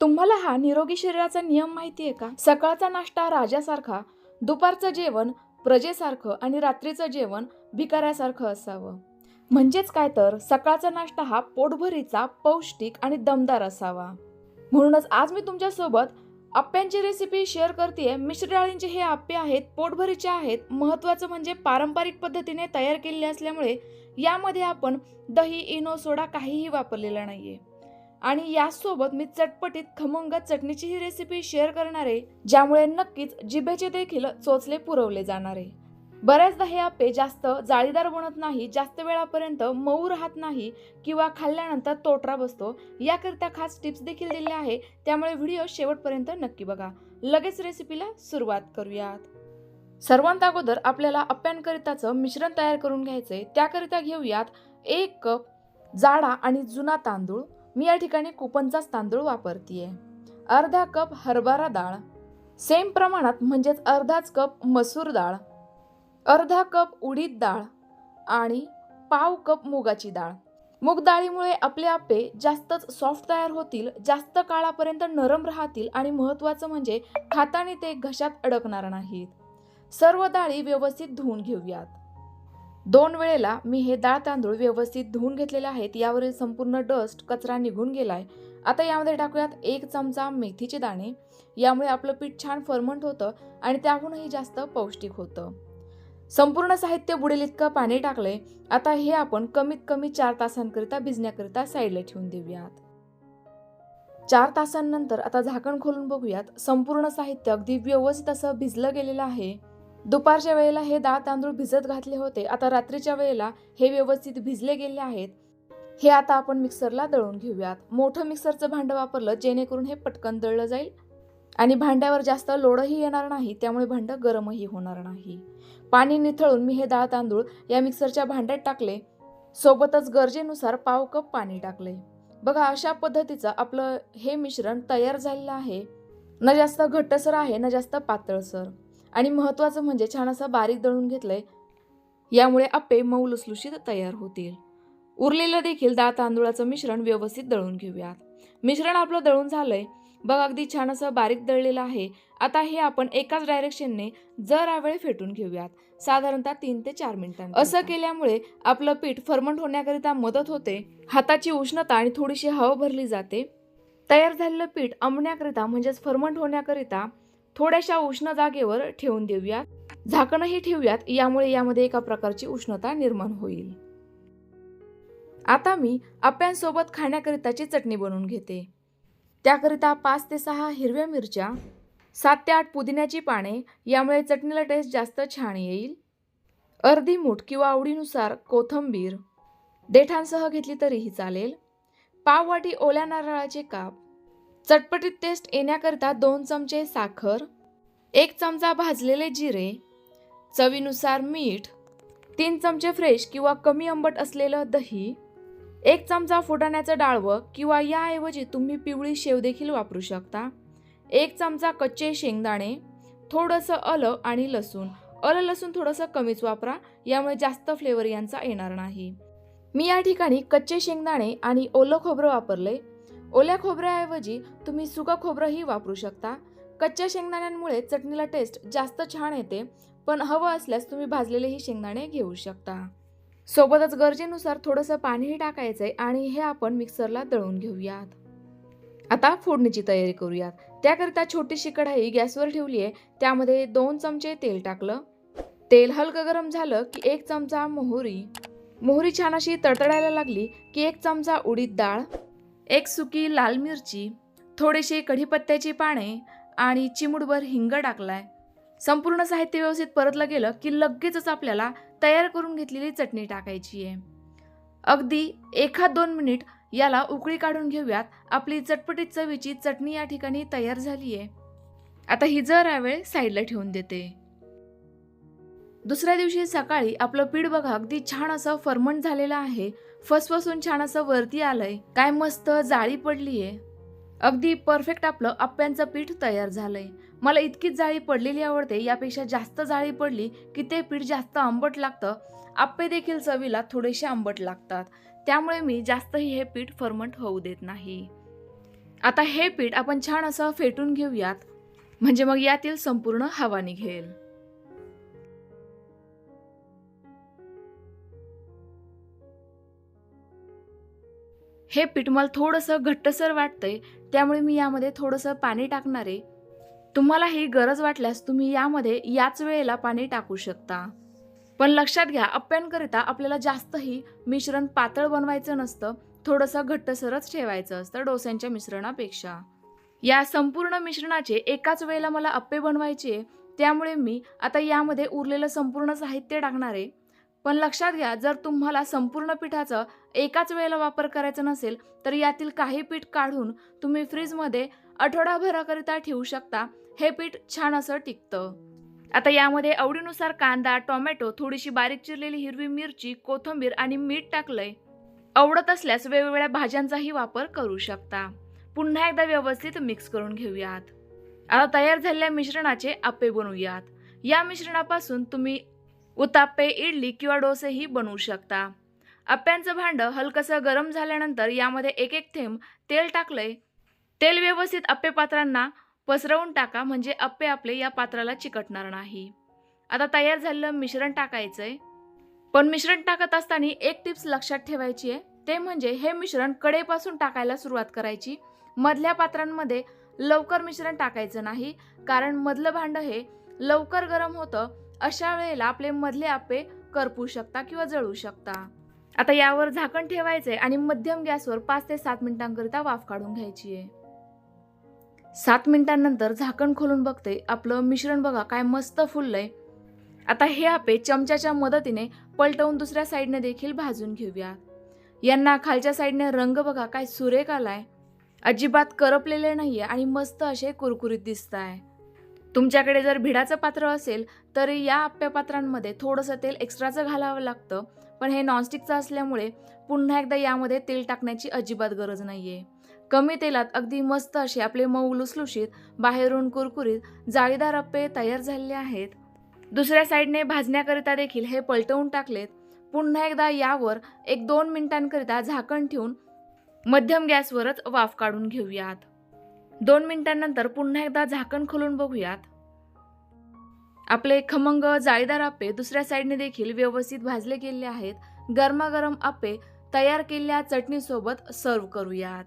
तुम्हाला हा निरोगी शरीराचा नियम माहिती आहे का? सकाळचा नाश्ता राजासारखा दुपारचं जेवण प्रजेसारखं आणि रात्रीचं जेवण भिकाऱ्यासारखं असावं. म्हणजेच काय तर सकाळचा नाश्ता हा पोटभरीचा पौष्टिक आणि दमदार असावा. म्हणूनच आज मी तुमच्यासोबत आप्यांची रेसिपी शेअर करते मिश्र डाळींचे हे आप्पे आहेत पोटभरीचे आहेत. महत्त्वाचं म्हणजे पारंपरिक पद्धतीने तयार केलेले असल्यामुळे यामध्ये आपण दही इनो सोडा काहीही वापरलेला नाहीये. आणि यासोबत मी चटपटीत खमंग चटणीची ही रेसिपी शेअर करणार आहे ज्यामुळे नक्कीच जिभेचे देखील चोचले पुरवले जाणार आहे. बऱ्याचदा हे आपे जास्त जाळीदार बनत नाही जास्त वेळापर्यंत मऊ राहत नाही किंवा खाल्ल्यानंतर तोटरा बसतो. याकरिता खास टिप्स देखील दिल्या आहे त्यामुळे व्हिडिओ शेवटपर्यंत नक्की बघा. लगेच रेसिपीला सुरुवात करूयात. सर्वांत अगोदर आपल्याला अप्प्यांकरिताचं मिश्रण तयार करून घ्यायचंय. त्याकरिता घेऊयात एक कप जाडा आणि जुना तांदूळ. मी या ठिकाणी कुपनचाच तांदूळ वापरतीये. अर्धा कप हरभरा डाळ. सेम प्रमाणात म्हणजेच अर्धाच कप मसूर डाळ. अर्धा कप उडीद डाळ आणि पाव कप मुगाची डाळ. मूग डाळीमुळे आपले आपे जास्तच सॉफ्ट तयार होतील जास्त काळापर्यंत नरम राहतील आणि महत्त्वाचं म्हणजे खाताना ते घशात अडकणार नाहीत. सर्व डाळी व्यवस्थित धुवून घेऊयात. दोन वेळेला मी हे डाळ तांदूळ व्यवस्थित धुवून घेतलेले आहेत. यावरील संपूर्ण डस्ट कचरा निघून गेलाय. आता यामध्ये टाकूयात एक चमचा मेथीचे दाणे. यामुळे आपलं पीठ छान फर्मंट होतं आणि त्याहूनही जास्त पौष्टिक होतं. संपूर्ण साहित्य बुडेल इतकं पाणी टाकलंय. आता हे आपण कमीत कमी चार तासांकरिता भिजण्याकरिता साईडला ठेवून देऊयात. चार तासांनंतर आता झाकण खोलून बघूयात. संपूर्ण साहित्य अगदी व्यवस्थित असं भिजलं गेलेलं आहे. दुपारच्या वेळेला हे डाळ तांदूळ भिजत घातले होते. आता रात्रीच्या वेळेला हे व्यवस्थित भिजले गेले आहेत. हे आता आपण मिक्सरला दळून घेऊयात. मोठं मिक्सरचं भांडं वापरलं जेणेकरून हे पटकन दळलं जाईल. आणि भांड्यावर जास्त लोडही येणार नाही त्यामुळे भांडं गरमही होणार नाही. पाणी निथळून मी हे डाळ तांदूळ या मिक्सरच्या भांड्यात टाकले. सोबतच गरजेनुसार पाव कप पाणी टाकले. बघा अशा पद्धतीचं आपलं हे मिश्रण तयार झालेलं आहे. न जास्त घट्टसर आहे न जास्त पातळसर आणि महत्त्वाचं म्हणजे छान असं बारीक दळून घेतलंय. यामुळे आप्पे मऊ लुसलुशीत तयार होतील. उरलेलं देखील डाळ तांदूळाचं मिश्रण व्यवस्थित दळून घेऊयात. मिश्रण आपलं दळून झालंय. बघ अगदी छान असं बारीक दळलेलं आहे. आता हे आपण एकाच डायरेक्शनने जरा वेळ फेटून घेऊयात. साधारणतः तीन ते चार मिनिटां असं केल्यामुळे आपलं पीठ फर्मंट होण्याकरिता मदत होते. हाताची उष्णता आणि थोडीशी हवा भरली जाते. तयार झालेलं पीठ आंबण्याकरिता म्हणजेच फर्मंट होण्याकरिता थोड्याशा उष्ण जागेवर ठेवून देऊयात. झाकणही ठेवूयात यामुळे यामध्ये एका प्रकारची उष्णता निर्माण होईल. आता मी आप्यांसोबत खाण्याकरिताची चटणी बनवून घेते. त्याकरिता पाच ते सहा हिरव्या मिरच्या सात ते आठ पुदिन्याची पाने यामुळे चटणीला टेस्ट जास्त छान येईल. अर्धी मूठ किंवा आवडीनुसार कोथंबीर देठांसह घेतली तरीही चालेल. पाववाटी ओल्या नारळाचे काप चटपटीत टेस्ट येण्याकरता दोन चमचे साखर एक चमचा भाजलेले जिरे चवीनुसार मीठ तीन चमचे फ्रेश किंवा कमी आंबट असलेलं दही एक चमचा फुटाण्याचं डाळवं किंवा याऐवजी तुम्ही पिवळी शेव देखील वापरू शकता. एक चमचा कच्चे शेंगदाणे थोडंसं अलं आणि लसूण. अलं लसूण थोडंसं कमीच वापरा यामुळे जास्त फ्लेवर यांचा येणार नाही. मी या ठिकाणी कच्चे शेंगदाणे आणि ओलं खोबरं वापरले. ओल्या खोबऱ्याऐवजी तुम्ही सुकं खोबरंही वापरू शकता. कच्च्या शेंगदाण्यांमुळे चटणीला टेस्ट जास्त छान येते पण हवं असल्यास तुम्ही भाजलेलेही शेंगदाणे घेऊ शकता. सोबतच गरजेनुसार थोडंसं पाणीही टाकायचं आहे आणि हे आपण मिक्सरला दळून घेऊयात. आता फोडणीची तयारी करूयात. त्याकरिता छोटीशी कढाई गॅसवर ठेवली आहे त्यामध्ये दोन चमचे तेल टाकलं. तेल हलकं गरम झालं की एक चमचा मोहरी. मोहरी छान अशी तडतडायला लागली की एक चमचा उडीद डाळ एक सुकी लाल मिरची थोडेसे कढीपत्त्याची पाने आणि चिमुडभर हिंग टाकलाय. संपूर्ण साहित्य व्यवस्थित परतलं गेलं की लगेचच आपल्याला तयार करून घेतलेली चटणी टाकायची आहे अगदी एखाद दोन मिनिट याला उकळी काढून घेऊयात. आपली चटपटीत चवीची चटणी या ठिकाणी तयार झाली आहे आता ही जरा वेळ साईडला ठेवून देते. दुसऱ्या दिवशी सकाळी आपलं पीठ बघा अगदी छान असं फर्मंट झालेलं आहे. फसफसून छान असं वरती आलंय. काय मस्त जाळी पडलीये. अगदी परफेक्ट आपलं आप्यांचं पीठ तयार झालंय. मला इतकीच जाळी पडलेली आवडते यापेक्षा जास्त जाळी पडली की ते पीठ जास्त आंबट लागतं. आप्पे देखील चवीला थोडेसे आंबट लागतात. त्यामुळे मी जास्तही हे पीठ फर्मंट होऊ देत नाही. आता हे पीठ आपण छान असं फेटून घेऊयात. म्हणजे मग यातील संपूर्ण हवा निघेल हे पीठ मला थोडंसं घट्टसर वाटतंय त्यामुळे मी यामध्ये थोडंसं पाणी टाकणार आहे. तुम्हाला ही गरज वाटल्यास तुम्ही यामध्ये याच वेळेला पाणी टाकू शकता. पण लक्षात घ्या अप्प्यांकरिता आपल्याला जास्तही मिश्रण पातळ बनवायचं नसतं थोडंसं घट्टसरच ठेवायचं असतं डोस्यांच्या मिश्रणापेक्षा. या संपूर्ण मिश्रणाचे एकाच वेळेला मला अप्पे बनवायचे त्यामुळे मी आता यामध्ये उरलेलं संपूर्ण साहित्य टाकणार आहे. पण लक्षात घ्या जर तुम्हाला संपूर्ण पिठाचं एकाच वेळेला वापर करायचा नसेल तर यातील काही पीठ काढून तुम्ही फ्रीजमध्ये आठवडाभराकरिता ठेवू शकता. हे पीठ छान असं टिकतं. आता यामध्ये आवडीनुसार कांदा टोमॅटो थोडीशी बारीक चिरलेली हिरवी मिरची कोथिंबीर आणि मीठ टाकलंय. आवडत असल्यास वेगवेगळ्या भाज्यांचाही वापर करू शकता. पुन्हा एकदा व्यवस्थित मिक्स करून घेऊयात. आता तयार झालेल्या मिश्रणाचे आप्पे बनवूयात. या मिश्रणापासून तुम्ही उताप्पे इडली किंवा डोसेही बनवू शकता. अप्प्यांचं भांडं हलकसं गरम झाल्यानंतर यामध्ये एक एक थेंब तेल टाकलंय. तेल व्यवस्थित अप्पे पात्रांना पसरवून टाका म्हणजे अप्पे आपले या पात्राला चिकटणार नाही. आता तयार झालेलं मिश्रण टाकायचंय. पण मिश्रण टाकत असताना एक टिप्स लक्षात ठेवायची आहे. ते म्हणजे हे मिश्रण कडेपासून टाकायला सुरुवात करायची. मधल्या पात्रांमध्ये लवकर मिश्रण टाकायचं नाही कारण मधलं भांडं हे लवकर गरम होतं अशा वेळेला आपले मधले आपे करपू शकता किंवा जळू शकता. आता यावर झाकण ठेवायचंय आणि मध्यम गॅसवर पाच ते सात मिनिटांकरिता वाफ काढून घ्यायची आहे सात मिनिटांनंतर झाकण खोलून बघते आपलं मिश्रण बघा काय मस्त फुललंय. आता हे आपे चमच्याच्या मदतीने पलटवून दुसऱ्या साईडने देखील भाजून घेऊया. यांना खालच्या साईडने रंग बघा काय सुरेख आलाय. अजिबात करपलेले नाहीये आणि मस्त असे कुरकुरीत दिसत आहे तुमच्याकडे जर भिडाचं पात्र असेल तर या आप्या पात्रांमध्ये थोडंसं तेल एक्स्ट्राचं घालावं लागतं. पण हे नॉनस्टिकचं असल्यामुळे पुन्हा एकदा यामध्ये तेल टाकण्याची अजिबात गरज नाही आहे कमी तेलात अगदी मस्त असे आपले मऊ लुसलुशीत बाहेरून कुरकुरीत जाळीदार अप्पे तयार झालेले आहेत. दुसऱ्या साईडने भाजण्याकरिता देखील हे पलटवून टाकलेत. पुन्हा एकदा यावर एक दोन मिनिटांकरिता झाकण ठेवून मध्यम गॅसवरच वाफ काढून घेऊयात. दोन मिनिटांनंतर पुन्हा एकदा झाकण खोलून बघूयात. आपले खमंग जाळीदार आप्पे दुसऱ्या साईडने देखील व्यवस्थित भाजले गेले आहेत. गरमागरम आपे तयार केलेल्या चटणीसोबत सर्व करूयात.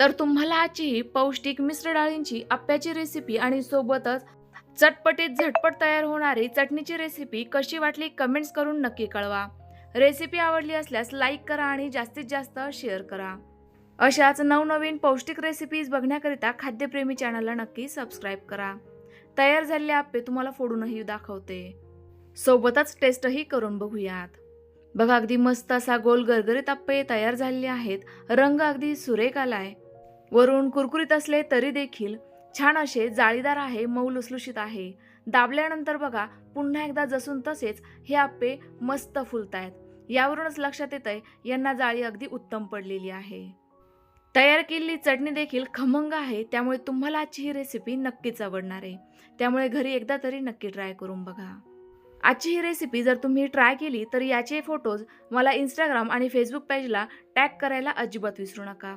तर तुम्हाला आजची ही पौष्टिक मिश्र डाळींची आप्याची रेसिपी आणि सोबतच चटपटीत झटपट तयार होणारी चटणीची रेसिपी कशी वाटली कमेंट्स करून नक्की कळवा. रेसिपी आवडली असल्यास लाईक करा आणि जास्तीत जास्त शेअर करा. अशाच नवनवीन पौष्टिक रेसिपीज बघण्याकरिता खाद्यप्रेमी चॅनलला नक्की सबस्क्राईब करा. तयार झालेले आप्पे तुम्हाला फोडूनही दाखवते. सोबतच टेस्टही करून बघूयात. बघा अगदी मस्त असा गोल गरगरीत आप्पे तयार झालेले आहेत. रंग अगदी सुरेख आलाय. वरून कुरकुरीत असले तरी देखील छान असे जाळीदार आहे मऊ लुसलुशीत आहे. दाबल्यानंतर बघा पुन्हा एकदा जसून तसेच हे आप्पे मस्त फुलतायत. यावरूनच लक्षात येतंय आहे यांना जाळी अगदी उत्तम पडलेली आहे. तयार केलेली चटणी देखील खमंग आहे त्यामुळे तुम्हाला आजची ही रेसिपी नक्कीच आवडणार आहे. त्यामुळे घरी एकदा तरी नक्की ट्राय करून बघा. आजची ही रेसिपी जर तुम्ही ट्राय केली तर याचे फोटोज मला इंस्टाग्राम आणि फेसबुक पेजला टॅग करायला अजिबात विसरू नका.